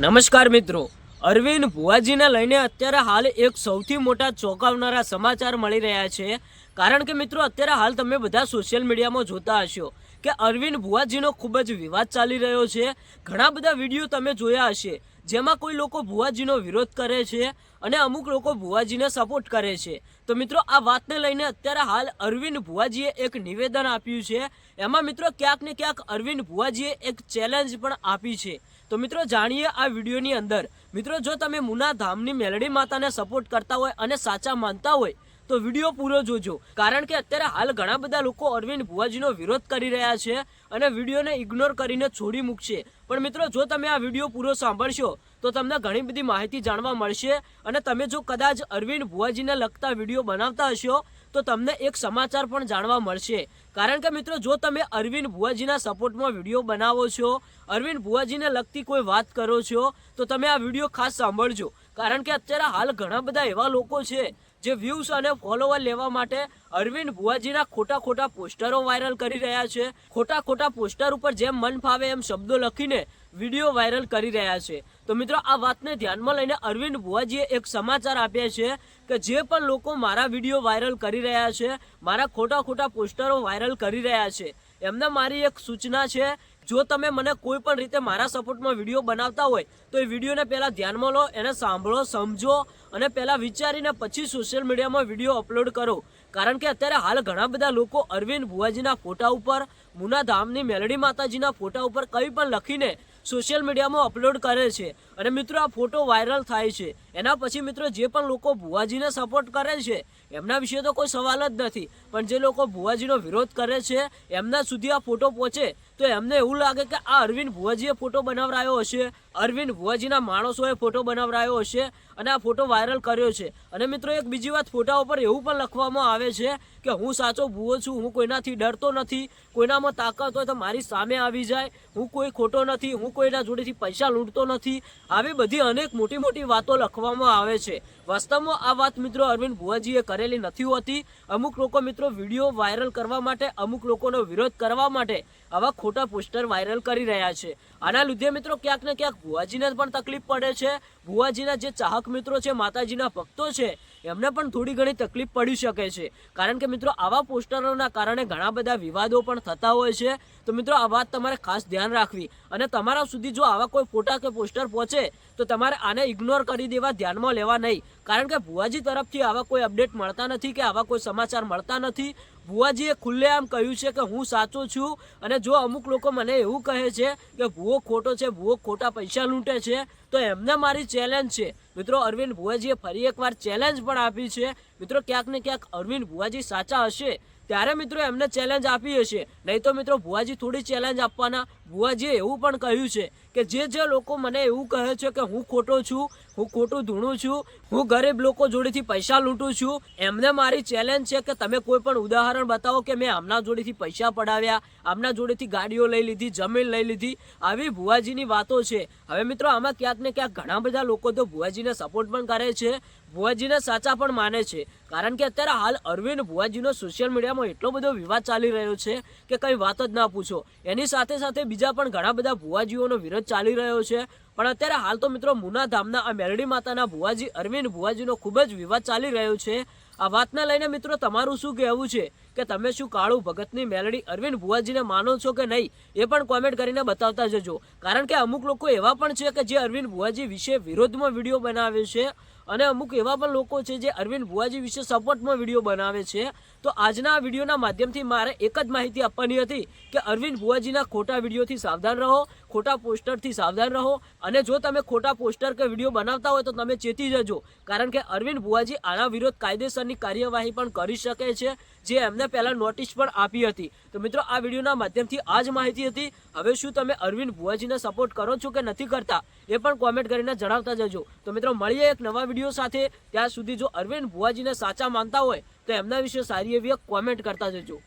નમસ્કાર મિત્રો. અરવિંદ ભુવાજીને લઈને અત્યારે હાલ એક સૌથી મોટા ચોંકાવનારા સમાચાર મળી રહ્યા છે. કારણ કે મિત્રો, અત્યારે હાલ તમે બધા સોશિયલ મીડિયામાં જોતા હશો કે અરવિંદ ભુવાજીનો ખૂબ જ વિવાદ ચાલી રહ્યો છે. ઘણા બધા વીડિયો તમે જોયા હશે, જેમાં કોઈ લોકો ભુવાજીનો વિરોધ કરે છે અને અમુક લોકો ભુવાજીને સપોર્ટ કરે છે. તો મિત્રો, આ વાતને લઈને અત્યારે હાલ અરવિંદ ભુવાજીએ એક નિવેદન આપ્યું છે. એમાં મિત્રો, ક્યાંક ને ક્યાંક અરવિંદ ભુવાજીએ એક ચેલેન્જ પણ આપી છે. તો મિત્રો જાણીએ આ વિડીયોની અંદર. મિત્રો, જો તમે મુના ધામની મેલડી માતાને સપોર્ટ કરતા હોય અને સાચા માનતા હોય તો વીડિયો પૂરો જોજો. કારણ કે અત્યારે હાલ ઘણા બધા લોકો અરવિંદ ભુવાજીનો વિરોધ કરી રહ્યા છે અને વિડીયોને ઇગ્નોર કરીને છોડી મૂકશે. પણ મિત્રો, જો તમે આ વીડિયો પૂરો સાંભળશો, તો તમને ઘણી બધી માહિતી જાણવા મળશે અને તમે જો કદાચ અરવિંદ ભુવાજીને લગતા વીડિયો બનાવતા હશો, તો તમને એક સમાચાર પણ જાણવા મળશે. કારણ કે મિત્રો, જો તમે અરવિંદ ભુવાજીના સપોર્ટમાં વીડિયો બનાવો છો, અરવિંદ ભુવાજીને લગતી કોઈ વાત કરો છો, તો તમે આ વીડિયો ખાસ સાંભળજો. કારણ કે અત્યારે હાલ ઘણા બધા એવા લોકો છે જે વ્યૂઝ અને ફોલોવર લેવા માટે અરવિંદ ભુવાજીના ખોટા ખોટા પોસ્ટરો વાયરલ કરી રહ્યા છે. ખોટા ખોટા પોસ્ટર ઉપર જેમ મન ફાવે એમ શબ્દો લખીને વીડિયો વાયરલ કરી રહ્યા છે. તો મિત્રો, આ વાતને ધ્યાનમાં લઈને અરવિંદ ભુવાજીએ એક સમાચાર આપ્યા છે કે જે પણ લોકો મારા વીડિયો વાયરલ કરી રહ્યા છે, મારા ખોટા ખોટા પોસ્ટરો વાયરલ કરી રહ્યા છે. એમને મારી એક સૂચના છે જો તમે મને કોઈ પણ રીતે મારા સપોર્ટમાં વીડિયો બનાવતા હોય, તો એ વિડીયોને પહેલાં ધ્યાનમાં લો, એને સાંભળો, સમજો અને પહેલાં વિચારીને પછી સોશિયલ મીડિયામાં વીડિયો અપલોડ કરો. કારણ કે અત્યારે હાલ ઘણા બધા લોકો અરવિંદ ભુવાજીના ફોટા ઉપર મુના ધામની મેલડી માતાજીના ફોટા ઉપર કંઈ પણ લખીને સોશિયલ મીડિયામાં અપલોડ કરે છે. અને મિત્રો, આ ફોટો વાયરલ થાય છે. એના પછી મિત્રો, જે પણ લોકો ભુવાજીને સપોર્ટ કરે છે, એમના વિશે તો કોઈ સવાલ જ નથી. પણ જે લોકો ભુવાજીનો વિરોધ કરે છે, એમના સુધી આ ફોટો પહોંચે તો એમને એવું લાગે કે આ અરવિંદ ભુવાજીએ ફોટો બનાવરાયો હશે. અરવિંદ ભુવાજીના માણસોએ ફોટો બનાવરાયો હશે અને આ ફોટો વાયરલ કર્યો છે. અને મિત્રો, એક બીજી વાત ફોટા ઉપર એવું પણ લખવામાં આવે છે કે હું સાચો ભૂવો છું, હું કોઈનાથી ડરતો નથી, કોઈનામાં તાકાત હોય તો મારી સામે આવી જાય, હું કોઈ ખોટો નથી, હું કોઈના જોડેથી પૈસા લૂંટતો નથી. આવી બધી અનેક મોટી મોટી વાતો લખવામાં આવે છે. વાસ્તવમાં આ વાત મિત્રો અરવિંદ ભુવાજીએ કરેલી નથી હોતી. અમુક લોકો મિત્રો વીડિયો વાયરલ કરવા માટે, અમુક લોકોનો વિરોધ કરવા માટે. આવા ખોટા પોસ્ટર વાયરલ કરી રહ્યા છે. આના લીધે મિત્રો ક્યાંક ને ક્યાંક ભુવાજીને પણ તકલીફ પડે છે. ભુવાજીના જે ચાહક મિત્રો છે, માતાજીના ભક્તો છે, એમને પણ થોડી ઘણી તકલીફ પડી શકે છે. કારણ કે મિત્રો આવા પોસ્ટરોના કારણે ઘણા બધા વિવાદો પણ થતા હોય છે. તો મિત્રો આ વાત તમારે ખાસ ધ્યાન રાખવી. અને તમારા સુધી જો આવા કોઈ ફોટા કે પોસ્ટર પહોંચે, તો તમારે આને ઇગ્નોર કરી દેવા ધ્યાનમાં લેવા નહીં. કારણ કે ભુવાજી તરફથી આવા કોઈ અપડેટ મળતા નથી કે આવા કોઈ સમાચાર મળતા નથી. ભુવાજીએ ખુલ્લેઆમ કહ્યું છે કે હું સાચો છું અને જો અમુક લોકો મને એવું કહે છે કે ભુવો ખોટો છે, ભુવો ખોટા પૈસા લૂંટે છે, તો એમને મારી ચેલેન્જ છે. મિત્રો, અરવિંદ ભુવાજીએ ફરી એકવાર ચેલેન્જ પણ આપી છે. મિત્રો, ક્યાંક ને ક્યાંક અરવિંદ ભુવાજી સાચા હશે. ત્યારે મિત્રો એમને ચેલેન્જ આપી હશે. નહીં તો મિત્રો, ભુવાજી થોડી ચેલેન્જ આપવાના. ભુવાજીએ એવું પણ કહ્યું છે કે જે જે લોકો મને એવું કહે છે કે હું ખોટો છું હું ખોટું ધૂણું છું, હું ગરીબ લોકો જોડેથી પૈસા લૂંટું છું. એમને મારી ચેલેન્જ છે કે તમે કોઈ પણ ઉદાહરણ બતાવો કે મેં આમના જોડેથી પૈસા પડાવ્યા, આમના જોડેથી ગાડીઓ લઈ લીધી, જમીન લઈ લીધી. આવી ભુવાજીની વાતો છે. હવે મિત્રો, આમાં ક્યાંક ને ક્યાંક ઘણા બધા લોકો તો ભુવાજીને સપોર્ટ પણ કરે છે. ભુવાજીને સાચા પણ માને છે. કારણ કે અત્યારે હાલ અરવિંદ ભુવાજીનો સોશિયલ મીડિયામાં એટલો બધો વિવાદ ચાલી રહ્યો છે કે કંઈ વાત જ ના પૂછો. એની સાથે સાથે બીજા પણ ઘણા બધા ભુવાજીઓનો વિરોધ ચાલી રહ્યો છે. પણ અત્યારે હાલ તો મિત્રો મુના ધામના આ મેરડી માતાના ભુવાજી અરવિંદ ભુવાજીનો ખૂબ જ વિવાદ ચાલી રહ્યો છે. આ વાતને લઈને મિત્રો તમારું શું કહેવું છે? કે તમે શું કાળુ ભગતની મેલડી અરવિંદ ભુવાજીને માનો છો કે નહીં? એ પણ કોમેન્ટ કરીને બતાવતા જજો. કારણ કે અમુક લોકો એવા પણ છે કે જે અરવિંદ ભુવાજી વિશે વિરોધમાં વીડિયો બનાવે છે. અને અમુક એવા પણ લોકો છે જે અરવિંદ ભુવાજી વિશે સપોર્ટમાં વીડિયો બનાવે છે. તો આજના વિડીયોના માધ્યમથી મારે એક જ માહિતી આપવાની હતી કે અરવિંદ ભુવાજીના ખોટા વિડીયોથી સાવધાન રહો, ખોટા પોસ્ટરથી સાવધાન રહો અને જો તમે ખોટા પોસ્ટર કે વીડિયો બનાવતા હોય તો તમે ચેતી જજો. કારણ કે અરવિંદ ભુવાજી આના વિરોધ કાયદેસરની કાર્યવાહી પણ કરી શકે છે, જે એમને પહેલાં નોટિસ પણ આપી હતી. તો મિત્રો, આ વિડીયોના માધ્યમથી આ જ માહિતી હતી. હવે શું તમે અરવિંદ ભુવાજીને સપોર્ટ કરો છો કે નથી કરતા? એ પણ કોમેન્ટ કરીને જણાવતા જજો. તો મિત્રો, મળીએ એક નવા વીડિયો સાથે ત્યાં સુધી જો અરવિંદ ભુવાજીને સાચા માનતા હોય, તો એમના વિશે સારી એવી એક કોમેન્ટ કરતા જજો.